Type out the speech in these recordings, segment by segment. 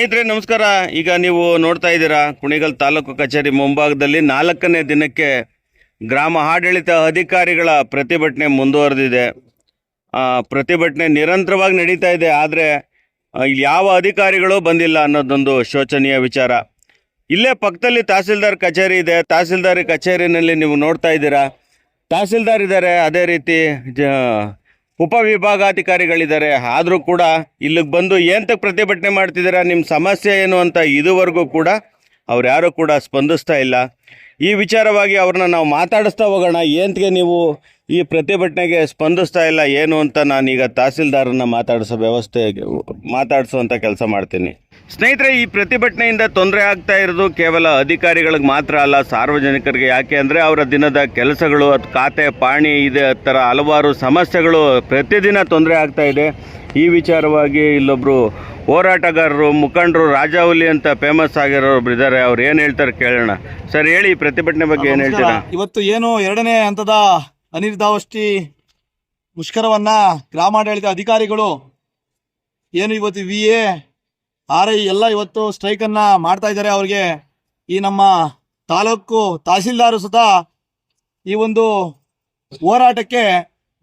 ಸ್ನೇಹಿತರೆ, ನಮಸ್ಕಾರ. ಈಗ ನೀವು ನೋಡ್ತಾ ಇದ್ದೀರಾ, ಕುಣಿಗಲ್ ತಾಲೂಕು ಕಚೇರಿ ಮುಂಭಾಗದಲ್ಲಿ ನಾಲ್ಕನೇ ದಿನಕ್ಕೆ ಗ್ರಾಮ ಆಡಳಿತ ಅಧಿಕಾರಿಗಳ ಪ್ರತಿಭಟನೆ ಮುಂದುವರೆದಿದೆ. ಪ್ರತಿಭಟನೆ ನಿರಂತರವಾಗಿ ನಡೀತಾ ಇದೆ, ಆದರೆ ಯಾವ ಅಧಿಕಾರಿಗಳು ಬಂದಿಲ್ಲ ಅನ್ನೋದೊಂದು ಶೋಚನೀಯ ವಿಚಾರ. ಇಲ್ಲೇ ಪಕ್ಕದಲ್ಲಿ ತಹಸೀಲ್ದಾರ್ ಕಚೇರಿ ಇದೆ. ತಹಸೀಲ್ದಾರ್ ಕಚೇರಿನಲ್ಲಿ ನೀವು ನೋಡ್ತಾ ಇದ್ದೀರಾ? ತಹಸೀಲ್ದಾರ್ ಇದ್ದಾರೆ, ಅದೇ ರೀತಿ ಉಪವಿಭಾಗಾಧಿಕಾರಿಗಳಿದ್ದಾರೆ. ಆದರೂ ಕೂಡ ಇಲ್ಲಿಗೆ ಬಂದು ಏಂತಕ್ಕೆ ಪ್ರತಿಭಟನೆ ಮಾಡ್ತಿದ್ದೀರಾ? ನಿಮ್ಮ ಸಮಸ್ಯೆ ಏನು ಅಂತ ಇದುವರೆಗೂ ಕೂಡ ಅವ್ರು ಯಾರೂ ಕೂಡ ಸ್ಪಂದಿಸ್ತಾ ಇಲ್ಲ. ಈ ವಿಚಾರವಾಗಿ ಅವ್ರನ್ನ ನಾವು ಮಾತಾಡಿಸ್ತಾ ಹೋಗೋಣ. ಏಂತಗೆ ನೀವು ಈ ಪ್ರತಿಭಟನೆಗೆ ಸ್ಪಂದಿಸ್ತಾ ಇಲ್ಲ ಏನು ಅಂತ ನಾನೀಗ ತಹಸೀಲ್ದಾರನ್ನ ಮಾತಾಡಿಸೋ ವ್ಯವಸ್ಥೆ ಮಾತಾಡಿಸುವಂಥ ಕೆಲಸ ಮಾಡ್ತೀನಿ. ಸ್ನೇಹಿತರೆ, ಈ ಪ್ರತಿಭಟನೆಯಿಂದ ತೊಂದರೆ ಆಗ್ತಾ ಇರೋದು ಕೇವಲ ಅಧಿಕಾರಿಗಳಿಗೆ ಮಾತ್ರ ಅಲ್ಲ, ಸಾರ್ವಜನಿಕರಿಗೆ. ಯಾಕೆ ಅಂದರೆ ಅವರ ದಿನದ ಕೆಲಸಗಳು, ಅದು ಖಾತೆ, ಪಾಣಿ ಇದೆ ಥರ ಹಲವಾರು ಸಮಸ್ಯೆಗಳು ಪ್ರತಿದಿನ ತೊಂದರೆ ಆಗ್ತಾ ಇದೆ. ಈ ವಿಚಾರವಾಗಿ ಇಲ್ಲೊಬ್ಬರು ಹೋರಾಟಗಾರರು ಮುಖಂಡರು ರಾಜಾವಲಿ ಅಂತ ಫೇಮಸ್ ಆಗಿರೋ ಇದ್ದಾರೆ ಅವ್ರು ಏನು ಹೇಳ್ತಾರೆ ಕೇಳೋಣ. ಸರ್ ಹೇಳಿ ಪ್ರತಿಭಟನೆ ಬಗ್ಗೆ ಏನು ಹೇಳ್ತೀರಾ? ಇವತ್ತು ಏನು ಎರಡನೇ ಹಂತದ ಅನಿರ್ಧಾವಷ್ಟಿ ಮುಷ್ಕರವನ್ನ ಗ್ರಾಮಾಡಳಿತ ಅಧಿಕಾರಿಗಳು ಏನು ಇವತ್ತು ವಿ ಎ ಆರ್ ಐ ಎಲ್ಲ ಇವತ್ತು ಸ್ಟ್ರೈಕ್ ಅನ್ನ ಮಾಡ್ತಾ ಇದ್ದಾರೆ. ಅವ್ರಿಗೆ ಈ ನಮ್ಮ ತಾಲೂಕು ತಹಸೀಲ್ದಾರು ಸುತ ಈ ಒಂದು ಹೋರಾಟಕ್ಕೆ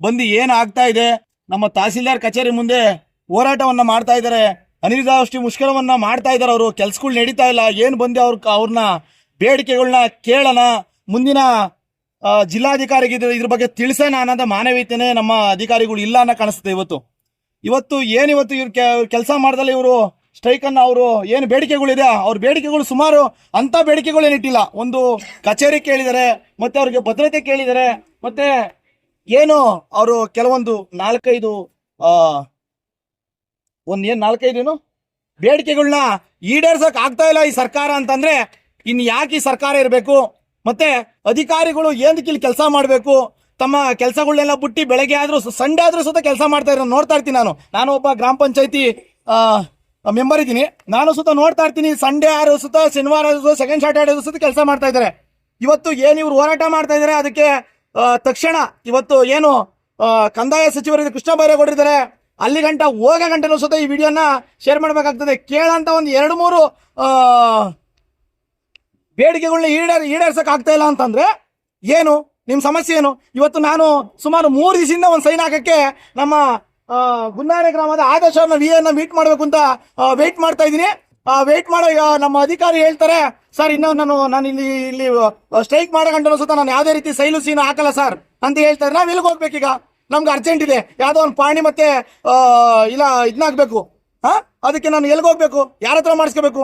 ಬಂದು ಏನು ಆಗ್ತಾ ಇದೆ? ನಮ್ಮ ತಹಸೀಲ್ದಾರ್ ಕಚೇರಿ ಮುಂದೆ ಹೋರಾಟವನ್ನ ಮಾಡ್ತಾ ಇದ್ದಾರೆ. ಅನಿರ್ದಾವಷ್ಟಿ ಮುಷ್ಕರವನ್ನ ಮಾಡ್ತಾ ಇದ್ದಾರೆ ಅವರು. ಕೆಲ್ಸಗಳು ನಡೀತಾ ಇಲ್ಲ. ಏನು ಬಂದೆ ಅವ್ರ ಅವ್ರನ್ನ ಬೇಡಿಕೆಗಳನ್ನ ಕೇಳೋಣ. ಮುಂದಿನ ಜಿಲ್ಲಾಧಿಕಾರಿಗೆ ಇದ್ರ ಬಗ್ಗೆ ತಿಳಿಸೋಣ ಅನ್ನೋದ ಮಾನವೀಯತೆನೇ ನಮ್ಮ ಅಧಿಕಾರಿಗಳು ಇಲ್ಲ ಅನ್ನೋ ಕಾಣಿಸುತ್ತೆ ಇವತ್ತು. ಇವತ್ತು ಏನು ಇವತ್ತು ಇವ್ರು ಕೆಲಸ ಮಾಡ್ದಲ್ಲ ಇವರು ಸ್ಟ್ರೈಕ್ ಅನ್ನ ಅವರು ಏನು ಬೇಡಿಕೆಗಳಿದೆ ಅವ್ರ ಬೇಡಿಕೆಗಳು ಸುಮಾರು ಅಂತ ಬೇಡಿಕೆಗಳು ಏನಿಟ್ಟಿಲ್ಲ ಒಂದು ಕಚೇರಿ ಕೇಳಿದ್ದಾರೆ ಮತ್ತೆ ಅವ್ರಿಗೆ ಭದ್ರತೆ ಕೇಳಿದ್ದಾರೆ ಮತ್ತೆ ಏನು ಅವರು ಕೆಲವೊಂದು ನಾಲ್ಕೈದು ಒಂದ್ ಏನ್ ನಾಲ್ಕೈದೇನು ಬೇಡಿಕೆಗಳನ್ನ ಈಡೇರ್ಸಕ್ ಆಗ್ತಾ ಇಲ್ಲ ಈ ಸರ್ಕಾರ ಅಂತಂದ್ರೆ ಇನ್ ಯಾಕೆ ಈ ಸರ್ಕಾರ ಇರಬೇಕು? ಮತ್ತೆ ಅಧಿಕಾರಿಗಳು ಏನಕ್ಕೆ ಇಲ್ಲಿ ಕೆಲಸ ಮಾಡಬೇಕು? ತಮ್ಮ ಕೆಲಸಗಳನ್ನೆಲ್ಲ ಬಿಟ್ಟು ಬೆಳಗ್ಗೆ ಆದ್ರೂ ಸಂಡೆ ಆದ್ರೂ ಸುತ್ತ ಕೆಲಸ ಮಾಡ್ತಾ ಇರೋ ನೋಡ್ತಾ ಇರ್ತೀನಿ ನಾನು. ನಾನು ಒಬ್ಬ ಗ್ರಾಮ ಪಂಚಾಯತಿ ಮೆಂಬರ್ ಇದ್ದೀನಿ. ನಾನು ಸುತ್ತ ನೋಡ್ತಾ ಇರ್ತೀನಿ. ಸಂಡೇ ಆರು ಸುತ್ತ ಶನಿವಾರ ಸೆಕೆಂಡ್ ಸಾಟರ್ಡೆ ಸುತ್ತ ಕೆಲಸ ಮಾಡ್ತಾ ಇದ್ದಾರೆ ಇವತ್ತು ಏನು ಇವ್ರು ಹೋರಾಟ ಮಾಡ್ತಾ ಇದ್ದಾರೆ ಅದಕ್ಕೆ ತಕ್ಷಣ ಇವತ್ತು ಏನು ಕಂದಾಯ ಸಚಿವರು ಕೃಷ್ಣ ಬೈರೇಗೌಡರಿದ್ದಾರೆ. ಅಲ್ಲಿ ಗಂಟ, ಹೋಗ ಗಂಟನೂ ಸುತ್ತ ಈ ವಿಡಿಯೋನ ಶೇರ್ ಮಾಡಬೇಕಾಗ್ತದೆ. ಕೇಳಂತ ಒಂದು ಎರಡು ಮೂರು ಬೇಡಿಕೆಗಳನ್ನ ಈಡೇರ್, ಈಡೇರ್ಸಕ್ ಆಗ್ತಾ ಇಲ್ಲ ಅಂತಂದ್ರೆ ಏನು? ನಿಮ್ ಸಮಸ್ಯೆ ಏನು? ಇವತ್ತು ನಾನು ಸುಮಾರು ಮೂರು ದಿವಸದಿಂದ ಒಂದು ಸೈನ್ ಹಾಕಕ್ಕೆ ನಮ್ಮ ಗುನ್ನಾರೆ ಗ್ರಾಮದ ಆದೇಶ ವಿ ಮೀಟ್ ಮಾಡಬೇಕು ಅಂತ ವೇಟ್ ಮಾಡ್ತಾ ಇದ್ದೀನಿ. ವೇಟ್ ಮಾಡೋ ನಮ್ಮ ಅಧಿಕಾರಿ ಹೇಳ್ತಾರೆ ಸರ್ ಇನ್ನೂ ನಾನು ನಾನು ಇಲ್ಲಿ ಇಲ್ಲಿ ಸ್ಟ್ರೈಕ್ ಮಾಡೋ ಗಂಟೆ ಸುತ್ತ ನಾನು ಯಾವುದೇ ರೀತಿ ಸೈಲು ಸೀನು ಹಾಕಲ್ಲ ಸರ್ ಅಂತ ಹೇಳ್ತಾರೆ. ನಾವು ಎಲ್ಲಿಗೆ ಹೋಗ್ಬೇಕೀಗ? ನಮ್ಗೆ ಅರ್ಜೆಂಟ್ ಇದೆ. ಯಾವುದೋ ಒಂದು ಪಾಣಿ ಮತ್ತೆ ಇಲ್ಲ ಇದನ್ನಾಗಬೇಕು ಹಾ? ಅದಕ್ಕೆ ನಾನು ಎಲ್ಲಿಗೆ ಹೋಗ್ಬೇಕು ಯಾರ ಹತ್ರ ಮಾಡಿಸ್ಕೋಬೇಕು?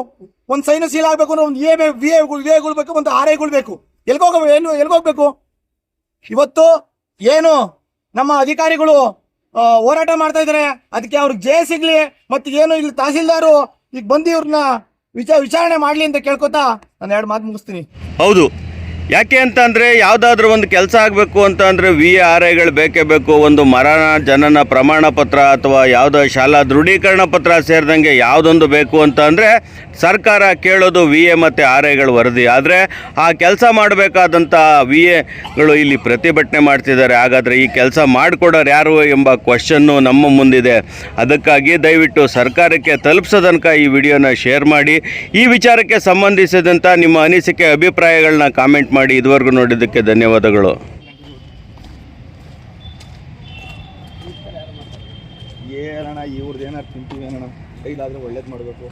ಒಂದು ಸೈನು ಸೀಲ್ ಆಗಬೇಕು ಅಂದ್ರೆ ಒಂದು ಎ ವಿ ಎಗಳು ಬೇಕು ಒಂದು ಆರ್ ಐಗಳು ಬೇಕು ಎಲ್ಲಿ ಹೋಗ ಏನು ಎಲ್ಲಿ ಹೋಗ್ಬೇಕು ಇವತ್ತು ಏನು ನಮ್ಮ ಅಧಿಕಾರಿಗಳು ಹೋರಾಟ ಮಾಡ್ತಾ ಇದ್ದಾರೆ ಅದಕ್ಕೆ ಅವ್ರಿಗೆ ಜಯ ಸಿಗ್ಲಿ, ಮತ್ತೆ ಏನು ಇಲ್ಲಿ ತಹಸೀಲ್ದಾರು ಈಗ ಬಂದು ಇವ್ರನ್ನ ವಿಚಾರ ವಿಚಾರಣೆ ಮಾಡ್ಲಿ ಅಂತ ಕೇಳ್ಕೊತಾ ನಾನು ಎರಡು ಮಾತು ಮುಗಿಸ್ತೀನಿ. ಹೌದು. ಯಾಕೆ ಅಂತ ಅಂದರೆ ಯಾವುದಾದ್ರೂ ಒಂದು ಕೆಲಸ ಆಗಬೇಕು ಅಂತ ಅಂದರೆ ವಿ ಆರ್ ಐಗಳು ಬೇಕೇ ಬೇಕು, ಒಂದು ಮರಣ, ಜನನ, ಪ್ರಮಾಣ ಪತ್ರ ಅಥವಾ ಯಾವುದೋ ಶಾಲಾ ದೃಢೀಕರಣ ಪತ್ರ ಸೇರಿದಂಗೆ ಯಾವುದೊಂದು ಬೇಕು ಅಂತ ಅಂದರೆ ಸರ್ಕಾರ ಕೇಳೋದು ವಿ ಎ ಮತ್ತು ಆರ್ ಐಗಳು ವರದಿ. ಆದರೆ ಆ ಕೆಲಸ ಮಾಡಬೇಕಾದಂಥ ವಿ ಎಗಳು ಇಲ್ಲಿ ಪ್ರತಿಭಟನೆ ಮಾಡ್ತಿದ್ದಾರೆ. ಹಾಗಾದರೆ ಈ ಕೆಲಸ ಮಾಡಿಕೊಡೋರು ಯಾರು ಎಂಬ ಕ್ವಶನ್ನು ನಮ್ಮ ಮುಂದಿದೆ. ಅದಕ್ಕಾಗಿ ದಯವಿಟ್ಟು ಸರ್ಕಾರಕ್ಕೆ ತಲುಪಿಸೋ ತನಕ ಈ ವಿಡಿಯೋನ ಶೇರ್ ಮಾಡಿ. ಈ ವಿಚಾರಕ್ಕೆ ಸಂಬಂಧಿಸಿದಂಥ ನಿಮ್ಮ ಅನಿಸಿಕೆ, ಅಭಿಪ್ರಾಯಗಳನ್ನ ಕಾಮೆಂಟ್ ಮಾಡಿ ಇದುವರೆಗೂ ನೋಡಿದ್ದಕ್ಕೆ ಧನ್ಯವಾದಗಳು. ಏನಣ್ಣ ಇವ್ರದ್ದು ಏನಾರು ತಿಂತೀವಿ ಏನಣ್ಣ ಕೈಲಾದ್ರೆ ಒಳ್ಳೇದು ಮಾಡಬೇಕು.